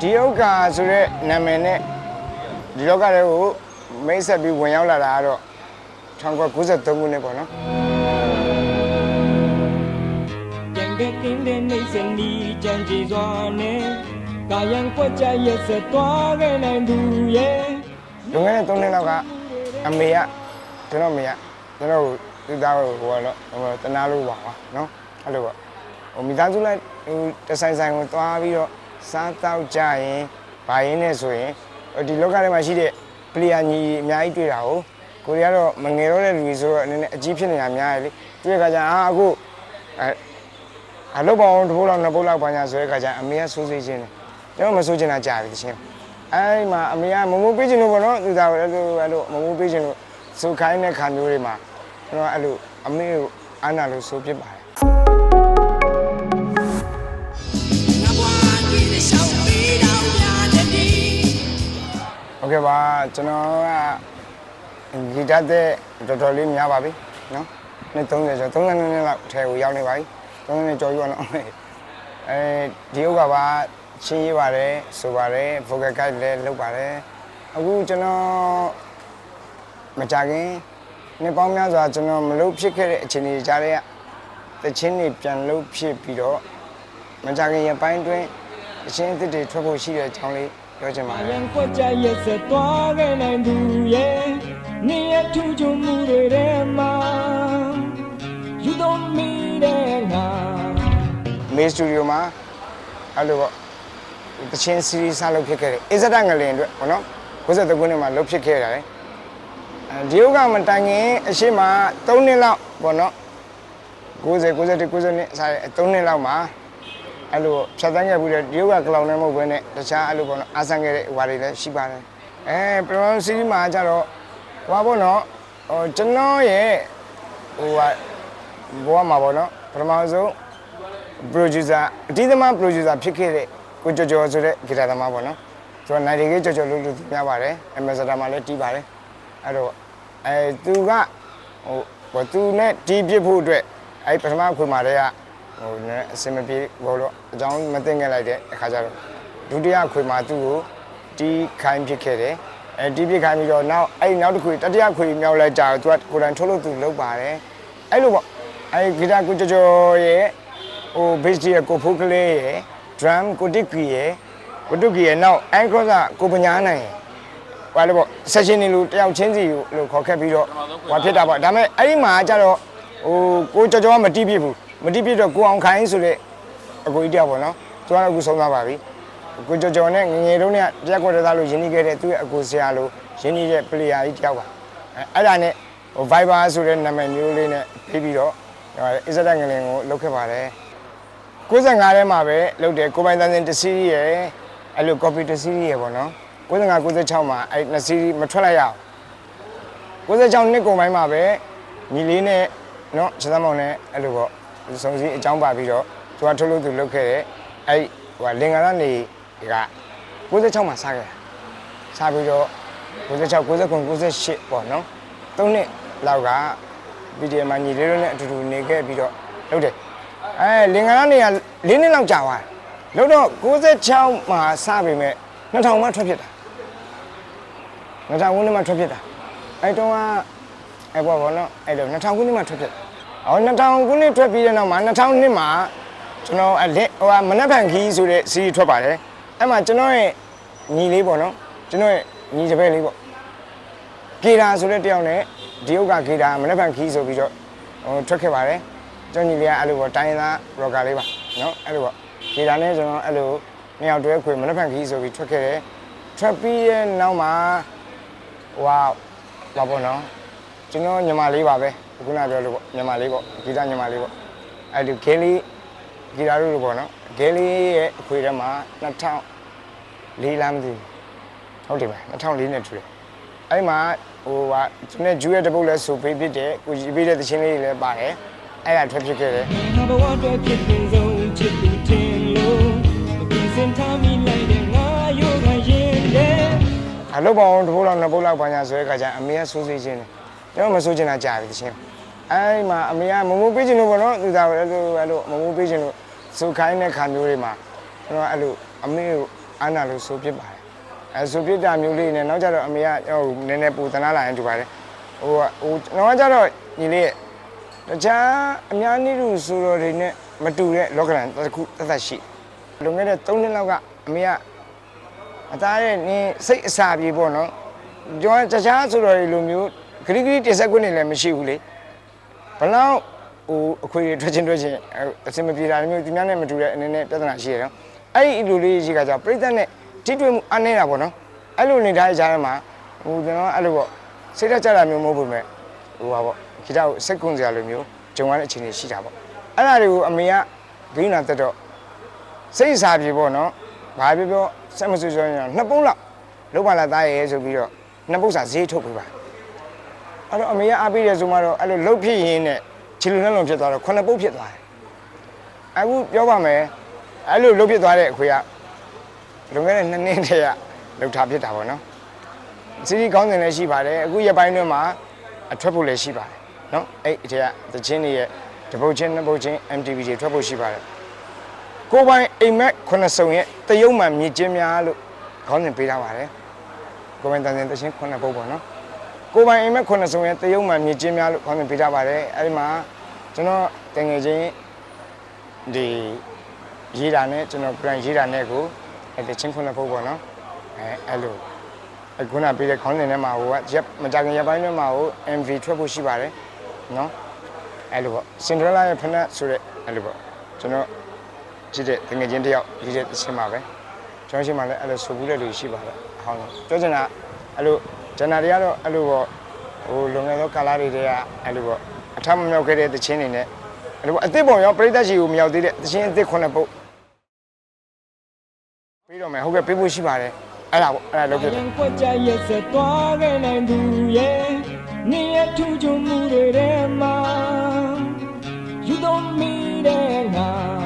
ဒီဥက္ကာဆိုတဲ့နာမည်နဲ့ဒီလောကထဲကိုမိတ်ဆက်ပြီးဝင်ရောက်လာတာကတော့1993ခုနှစ်ပေါ့နော်ကြံတဲ့တင်းတဲ့နှိမ့်စနီးကြံကြည်စွာနဲ့ကာယံကွက်ကြရဲ့ဆက်သွားခဲ့နိုင်သူရဲ့လွန်ခဲ့တဲ့3နှစ်လောက်ကအမေကကျွန်တော်အမေကကျွန်တော်ကိုသူ့သားကိုဟိုကတော့ဟိုတနာလို့ပါကွာနော်အဲ့လိုပေါ့ဟိုမိသားစုလိုက်ဟိုတဆိုင်ဆိုင်ကိုသွားပြီးတော့ စားတောက်ကြရင်ဘာရင်းနဲ့ဆိုရင်ဟိုဒီလောကထဲမှာရှိတဲ့ပလီယာညီအများကြီးတွေ့တာကိုကိုရီးယားတော့မငယ်တော့တဲ့လူကြီးဆိုတော့အနေနဲ့အကြီးဖြစ်နေတာများတယ်လေတွေ့တဲ့ခါကျအာအခုအဲအလုပ်ပေါင်းတစ်ပုတ်လောက်နှစ်ပုတ်လောက်ပါညာဆိုတဲ့ခါကျအမေကစိုးစိတ်ချင်းတယ်ကျွန်တော်မစိုးချင်တာကြာပြီတချင်းအဲဒီမှာအမေကမမိုးပေးချင်လို့ပေါ့နော်သူသားအဲ့လိုအဲ့လိုမမိုးပေးချင်လို့စိုးခိုင်းတဲ့ခံမျိုးတွေမှာကျွန်တော်အဲ့လိုအမေကိုအာနာလို့စိုးပြစ်ပါတယ် ဟုတ်ကဲ့ပါကျွန်တော်ကဂီတတဲ့တော်တော်လေးများပါပြီနော်နေ့30ကျော်30နှစ်လောက်အထယ်ကိုရောက်နေပါပြီ30နှစ်ကျော်ယူအောင်အဲဒီဥက္ကပါချင်းရေးပါတယ်ဆိုပါတယ် vocal guide လည်းလုပ်ပါတယ်အခုကျွန်တော်မကြခင်နှစ်ပေါင်းများစွာကျွန်တော်မလုပ်ဖြစ်ခဲ့တဲ့အခြေအနေကြားထဲကတချင်းတွေပြန်လုပ်ဖြစ်ပြီးတော့မကြခင်ရပိုင်းတွင်းတချင်းအစ်စ်တွေထွက်ဖို့ရှိတဲ့အကြောင်းလေး ပြောချင်ပါကာတယ်ယံကွက်ကြရဲ့ဆက်သွားခဲ့နိုင်သူရဲ့နေရထူးချွန်မှုတွေထဲမှာ you don't mean it ငါမေစတူဒီယိုမှာအဲ့လိုပေါ့တချင်းစီရီစားလုပ်ဖြစ်ခဲ့တယ်အစ္စဒငလင်အတွက်ပေါ့နော်93ခုနှစ်မှာလုပ်ဖြစ်ခဲ့တာလေအဲဒီဥကမတိုင်ခင်အရှိမ3နှစ်လောက်ပေါ့နော်90 91 92နှစ်စားတဲ့3နှစ်လောက်မှာ အဲ့လိုဖြတ်သန်းခဲ့ပြီးတော့ဒီဥကကလောင်နေမဟုတ်ဘဲနဲ့တခြားအဲ့လိုပေါ့နော်အားဆန်းခဲ့တဲ့ဟွာတွေလည်းရှိပါတယ်အဲပရိုစီရီမှာကျတော့ဟွာပေါ့နော်ဟိုကျွန်တော်ရဲ့ဟိုဟာဘောမှာပေါ့နော်ပထမဆုံး producer အတီးသမား producer ဖြစ်ခဲ့တဲ့ကိုကျော်ကျော်ဆိုတဲ့ဂီတသမားပေါ့နော်သူက90 k ကျော်ကျော်လို့လို့သူများပါတယ် ambassador မှာလည်းတီးပါတယ်အဲ့တော့အဲသူကဟိုဟိုသူနဲ့တီးပြစ်ဖို့အတွက်အဲပထမခွေမာတဲ့က ဟိုနည်းအစင်မပြေဘောလို့အကြောင်းမသိငယ်လိုက်တဲ့အခါကျတော့ဒုတိယခွေမာသူ့ကိုတီးခိုင်းဖြစ်ခဲ့တယ်အဲတီးပြစ်ခိုင်းပြီးတော့နောက်အဲ့နောက်တစ်ခွေတတိယခွေမြောက်လိုက်ကြတော့သူကကိုယ်တိုင်ထုတ်လို့သူလုပ်ပါတယ်အဲ့လိုပေါ့အဲဂီတကိုကျော်ကျော်ရဲ့ဟို bass ကြီးရကိုဖိုးကလေးရယ် drum ကိုတစ်ကီရယ်ကိုတုကီရယ်နောက် anchor ကကိုပညာနိုင်ရယ်ဟိုလည်းပေါ့ session တွေလို့တယောက်ချင်းစီလို့ခေါ်ခဲ့ပြီးတော့ဟိုဖြစ်တာပေါ့ဒါပေမဲ့အဲ့ဒီမှာကျတော့ဟိုကိုကြော်ကြော်ကမတိပြစ်ဘူး မတိပြစ်တော့ကိုအောင်ခိုင်းဆိုတဲ့အကိုကြီးတယောက်ပေါ့နော်သူကတော့အခုဆုံးသွားပါပြီကိုကြော်ကြော်နဲ့ငငယ်တုန်းကတက်ကွက်တသားလို့ရင်းနှီးခဲ့တဲ့သူ့ရဲ့အကိုဆရာလို့ရင်းနှီးတဲ့ player ကြီးတယောက်ပါအဲအဲ့ဒါနဲ့ဟို Viber ဆိုတဲ့နာမည်မျိုးလေးနဲ့ပြီးပြီးတော့ဟိုအစ္စဒငလင်ကိုလုပ်ခဲ့ပါတယ်95ထဲမှာပဲလုပ်တယ်ကိုပိုင်တန်းစင်တစ်စီးရယ်အဲ့လို copy တစ်စီးရယ်ပေါ့နော်95 96မှာအဲ့နှစ်စီးမထွက်လိုက်ရအောင်96နှစ်ကုန်ပိုင်းမှာပဲညီလေးနဲ့နော်ချက်သမောင်နဲ့အဲ့လိုပေါ့ စုံစည်းအကြောင်းပါပြီးတော့သူကထုတ်လို့သူလုပ်ခဲ့တယ်အဲ့ဟိုလင်္ကာရနေက96မှာစခဲ့တာစပြီးတော့96 99 98ပေါ့နော်၃နှစ်လောက်က PDM မှာညီလေးတို့နဲ့အတူတူနေခဲ့ပြီးတော့လုပ်တယ်အဲလင်္ကာရနေရ၄နှစ်လောက်ကြာသွားတယ်လို့တော့96မှာစပေမဲ့2000မှထွက်ဖြစ်တာ2000ခုနှစ်မှထွက်ဖြစ်တာအဲတုန်းကအဲဘောဘောနော်အဲလို2000ခုနှစ်မှထွက်ဖြစ်တာ အော်2000ခုနှစ်ထွက်ပြီးတဲ့နောက်မှာ2000နှစ်မှာကျွန်တော်အလက်ဟိုမနက်ဖြန်ခီးဆိုတဲ့စီးထွက်ပါတယ်အဲ့မှာကျွန်တော်ရဲ့ညီလေးပေါ့နော်ကျွန်တော်ရဲ့ညီတစ်ပည့်လေးပေါ့ဂေတာဆိုတဲ့တယောက်နဲ့ဒီဥက္ကဂေတာမနက်ဖြန်ခီးဆိုပြီးတော့ဟိုထွက်ခဲ့ပါတယ်ကျွန်တော်ညီလေးကအဲ့လိုပေါ့တိုင်းသားရော့ကာလေးပါနော်အဲ့လိုပေါ့ဒီတာနဲ့ကျွန်တော်အဲ့လိုနှစ်ယောက်တွဲခွေမနှက်ဖန်ခီးဆိုပြီးထွက်ခဲ့တယ်ထွက်ပြီးရဲ့နောက်မှာဟိုဟာဘာပေါ့နော်ကျွန်တော်ညီမလေးပါပဲ ခုနပြောလို့ပေါ့ညီမလေးပေါ့ဂီတညီမလေးပေါ့အဲ့ဒီဂဲလေးဂီတာတို့လိုပေါ့နော်ဂဲလေးရဲ့အခွေထဲမှာ2004လမ်းမသိဘူးဟုတ်တယ်ပဲ2004နဲ့ထူတယ်အဲ့မှာဟိုဟာကျွန်တော်ဂျူရဲ့တပုတ်လဲဆိုပေးဖြစ်တယ်ကိုကြီးပေးတဲ့သချင်းလေးတွေလည်းပါတယ်အဲ့ဒါထွက်ဖြစ်ခဲ့တယ်ငါဘဝအတွက်ဖြစ်ပင်ဆုံးချစ်သူတင်လို့ပြင်စင်ထားမိလိုက်တဲ့ငါယောဂရင်တဲ့အလုပ်ပေါင်းတစ်ပုတ်လောက်နှစ်ပုတ်လောက်ပါညာဆိုတဲ့ခါကျအမေကစိုးစိတ်ချင်းတယ် ကျွန်တော်မစိုးချင်တာကြာပြီတချင်းအဲ့မှာအမေကမမိုးပေးချင်လို့ပေါ့နော်သူသားအဲ့လိုအဲ့လိုမမိုးပေးချင်လို့စိုးခိုင်းတဲ့ခံမျိုးတွေမှာကျွန်တော်အဲ့လိုအမေကိုအာနာလို့ဆိုပြစ်ပါတယ်အဲဆိုပြစ်တာမျိုးလေးနဲ့နောက်ကြတော့အမေကဟိုနည်းနည်းပူတနာလာရင်တူပါတယ်ဟိုကဟိုနောက်ကြတော့ညီလေးရဲ့တခြားအများနည်းလူဆိုတော်တွေနဲ့မတူတဲ့လောကရန်တစ်ခုသက်သက်ရှိလွန်ခဲ့တဲ့3နှစ်လောက်ကအမေကအသားရဲ့နင်းစိတ်အစာပြေပေါ့နော်ကျွန်တော်တခြားဆိုတော်တွေလိုမျိုး ဂရိဂရိတင်ဆက်ခွင့်နေလည်းမရှိဘူးလေဘလောက်ဟိုအခွေတွေထွက်ချင်းထွက်ချင်းအစင်မပြေတာမျိုးဒီများနဲ့မတူတဲ့အနေနဲ့ပြဿနာရှိရတော့အဲ့ဒီလူလေးကြီးကကြောင့်ပြိဿနဲ့ထိတွေ့မှုအနေတာပေါ့နော်အဲ့လိုနေထားတဲ့ကြားထဲမှာဟိုကျွန်တော်အဲ့လိုပေါ့စိတ်ဓာတ်ကြတာမျိုးမဟုတ်ဘူးမဲ့ဟိုပါပေါ့ခိတာကိုစိတ်ကုန်းစရာလိုမျိုးဂျုံရတဲ့အခြေအနေရှိတာပေါ့အဲ့ဒါတွေကိုအမေကဂိမ်းနာတက်တော့စိတ်စားပြေပေါ့နော်ဘာပြောပြောစက်မစွစွရင်နှစ်ပုံးလောက်လုံးပါလာသားရဲဆိုပြီးတော့နှစ်ပု္ပ္ပစာဈေးထုတ်ပေးပါ အဲ့တော့အမေကအားပေးတယ်ဆိုမှတော့အဲ့လိုလှုပ်ဖြစ်ရင်းနဲ့ခြေလူနှလုံးဖြစ်သွားတော့ခုနှစ်ပုတ်ဖြစ်သွားတယ်အခုပြောပါမယ်အဲ့လိုလှုပ်ဖြစ်သွားတဲ့အခွေကလွန်ခဲ့တဲ့နှစ်နှစ်တည်းကလှုပ်ထားဖြစ်တာပေါ့နော်စီရီကောင်းစဉ်လည်းရှိပါတယ်အခုရက်ပိုင်းတွင်းမှာအထွက်ဖို့လည်းရှိပါတယ်နော်အဲ့အထက်ကသချင်းတွေရဲ့တပုတ်ချင်းနှစ်ပုတ်ချင်း MTV တွေထွက်ဖို့ရှိပါတယ်ကိုပိုင်အိမ်မက်ခုနှစ်စုံရဲ့တယုံမှမြင့်ချင်းများလို့ခေါင်းစဉ်ပေးထားပါတယ်ကိုပိုင်တန်စင်သချင်းခုနှစ်ပုတ်ပေါ့နော် ကိုပိုင်အိမ်မက်ခုနှစ်စုံရဲ့တရုတ်မှမြေချင်းများလို့ခေါင်းစဉ်ပေးထားပါတယ်အဲဒီမှာကျွန်တော်တငယ်ချင်းဒီရေးတာနဲ့ကျွန်တော် brand ရေးတာနဲ့ကိုအဲတချင်းခုနှစ်ဖုတ်ပေါ့နော်အဲအဲ့လိုအခုနပေးတဲ့ခေါင်းစဉ်ထဲမှာဟိုကရက်မကြခင်ရက်ပိုင်းထဲမှာဟို MV ထွက်ဖို့ရှိပါတယ်နော်အဲ့လိုပေါ့စင်ဒရလာရဲ့ဖနက်ဆိုတဲ့အဲ့လိုပေါ့ကျွန်တော်ကြည့်တဲ့တငယ်ချင်းတယောက်ရေးတဲ့တချင်းပါပဲကျွန်တော်ရှိမှလည်းအဲ့လိုဆိုပြီးတဲ့လူရှိပါတယ်အဟောင်းလို့ပြောချင်တာအဲ့လို ကျန်တာတွေကတော့အဲ့လိုပေါ့ဟိုလွန်ခဲ့သောကာလတွေတည်းကအဲ့လိုပေါ့အထမမြောက်ခဲ့တဲ့သချင်းတွေနဲ့အဲ့လိုပေါ့အစ်စ်ပုံရောပရိသတ်ရှိကိုမရောက်သေးတဲ့သချင်းအစ်စ်ခုနှစ်ပုတ်ပြီးတော့မယ်ဟုတ်ကဲ့ပေးဖို့ရှိပါတယ်အဲ့ဒါပေါ့အဲ့ဒါလုပ်ဖြစ်တယ်ကွက်ကြရဲ့ဆက်သွားခဲ့နိုင်သူရဲ့နေရထူးချုံမှုတွေထဲမှာ you don't mean it now